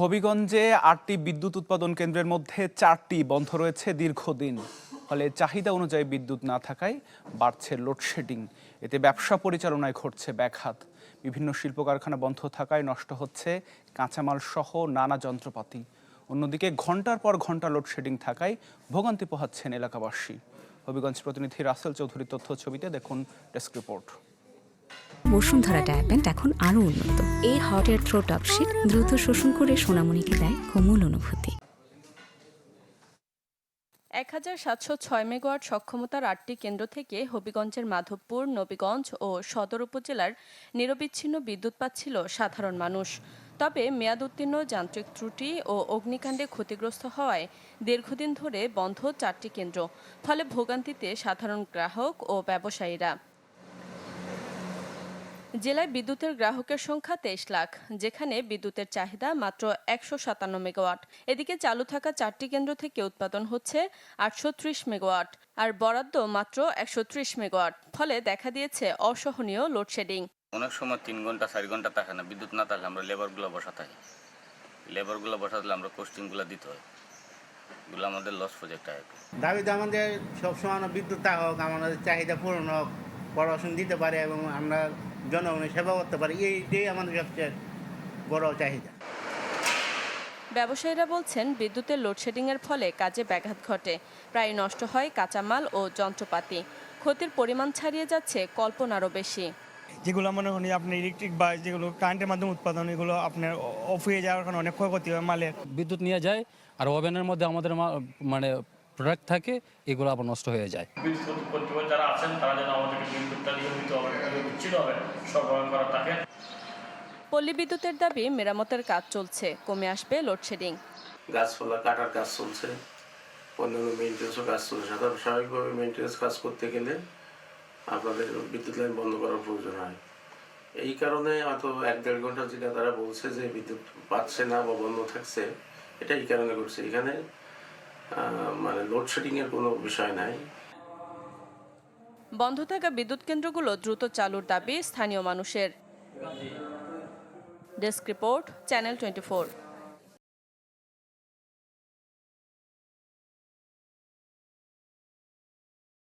হবিগঞ্জে আটটি বিদ্যুৎ উৎপাদন কেন্দ্রের মধ্যে চারটি বন্ধ রয়েছে দীর্ঘদিন। ফলে চাহিদা অনুযায়ী বিদ্যুৎ না থাকায় বাড়ছে লোডশেডিং। এতে ব্যবসা পরিচালনায় ঘটছে ব্যাঘাত। বিভিন্ন শিল্প কারখানা বন্ধ থাকায় নষ্ট হচ্ছে কাঁচামাল সহ নানা যন্ত্রপাতি। অন্যদিকে ঘণ্টার পর ঘণ্টা লোডশেডিং থাকায় ভোগান্তি পোহাচ্ছেন এলাকাবাসী। হবিগঞ্জ প্রতিনিধি রাসেল চৌধুরীর তথ্য ছবিতে দেখুন ডেস্ক রিপোর্ট। বসুন্ধরা ডায়াপেন্ট এখন আরও উন্নত। এই hot air through top sheet দ্রুত শোষণ করে সোনামণিকে দেয় কোমল অনুভূতি। এক হাজার সাতশো ছয় মেগাওয়াট সক্ষমতার আটটি কেন্দ্র থেকে হবিগঞ্জের মাধবপুর, নবীগঞ্জ ও সদর উপজেলার নিরবিচ্ছিন্ন বিদ্যুৎ পাচ্ছিল সাধারণ মানুষ। তবে মেয়াদ উত্তীর্ণ, যান্ত্রিক ত্রুটি ও অগ্নিকাণ্ডে ক্ষতিগ্রস্ত হওয়ায় দীর্ঘদিন ধরে বন্ধ চারটি কেন্দ্র। ফলে ভোগান্তিতে সাধারণ গ্রাহক ও ব্যবসায়ীরা জেলায় বিদ্যুতের গ্রাহকের সংখ্যা তেইশ লাখ যেখানে বিদ্যুতের চাহিদা মাত্র একশো সাতান্ন মেগাওয়াট। এদিকে চালু থাকা চারটি কেন্দ্র থেকে উৎপাদন হচ্ছে আটশো ত্রিশ মেগাওয়াট আর বরাদ্দ মাত্র একশো ত্রিশ মেগাওয়াট। ফলে দেখা দিয়েছে অসহনীয় লোডশেডিং। অনেক সময় তিন ঘণ্টা চার ঘণ্টা থাকে না বিদ্যুৎ না থাকলে আমরা লেবারগুলো বসাতে হয়। লেবারগুলো বসাতে আমরা কোস্টিংগুলো দিতে হয়। এগুলো আমাদের লস প্রজেক্ট আর কি দাবি তো আমাদের সবসময় বিদ্যুৎ হোক আমাদের চাহিদা পূরণ হোক পড়াশোনা দিতে পারে এবং আমরা জনগণের সেবা করতে পারি এইটাই আমাদের সবচেয়ে বড় চাহিদা। ব্যবসায়ীরা বলছেন বিদ্যুতের লোডশেডিংয়ের ফলে কাজে ব্যাঘাত ঘটে। প্রায় নষ্ট হয় কাঁচামাল ও যন্ত্রপাতি। ক্ষতির পরিমাণ ছাড়িয়ে যাচ্ছে কল্পনারও বেশি। যেগুলো মনে করি আপনার ইলেকট্রিক বা যেগুলো কারেন্টের মাধ্যমে উৎপাদন এগুলো আপনার অফ হয়ে যাওয়ার কারণে অনেক ক্ষয়ক্ষতি হয় মালের। বিদ্যুৎ নিয়ে যায় আর ওভেনের মধ্যে আমাদের মা- মানে প্রোডাক্ট থাকে এগুলো আবার নষ্ট হয়ে যায়। বিদ্যুৎ কর্তৃপক্ষ যারা আছেন তারা যেন আমাদেরকে বিদ্যুৎটা নিয়মিতভাবে বিচ্ছিন্নভাবে সরবরাহ করা থাকে। পল্লী বিদ্যুতের দাবি মেরামতের কাজ চলছে কমে আসবে লোডশেডিং। গাছপালা কাটার কাজ চলছে। অন্যান্য মেনটেন্সও কাজ চলছে। সাধারণ স্বাভাবিকভাবে মেনটেন্স কাজ করতে গেলে আপনাদের বিদ্যুৎ লাইন বন্ধ করার প্রয়োজন হয়। এই কারণে হয়তো এক দেড় ঘণ্টা যেটা তারা বলছে যে বিদ্যুৎ পাচ্ছে না বা বন্ধ থাকছে এটা এই কারণে ঘটছে। এখানে মানে লোডশেডিংয়ের কোনো বিষয় নাই। বন্ধ থাকা বিদ্যুৎ কেন্দ্রগুলো দ্রুত চালুর দাবি স্থানীয় মানুষের। Desk report channel twenty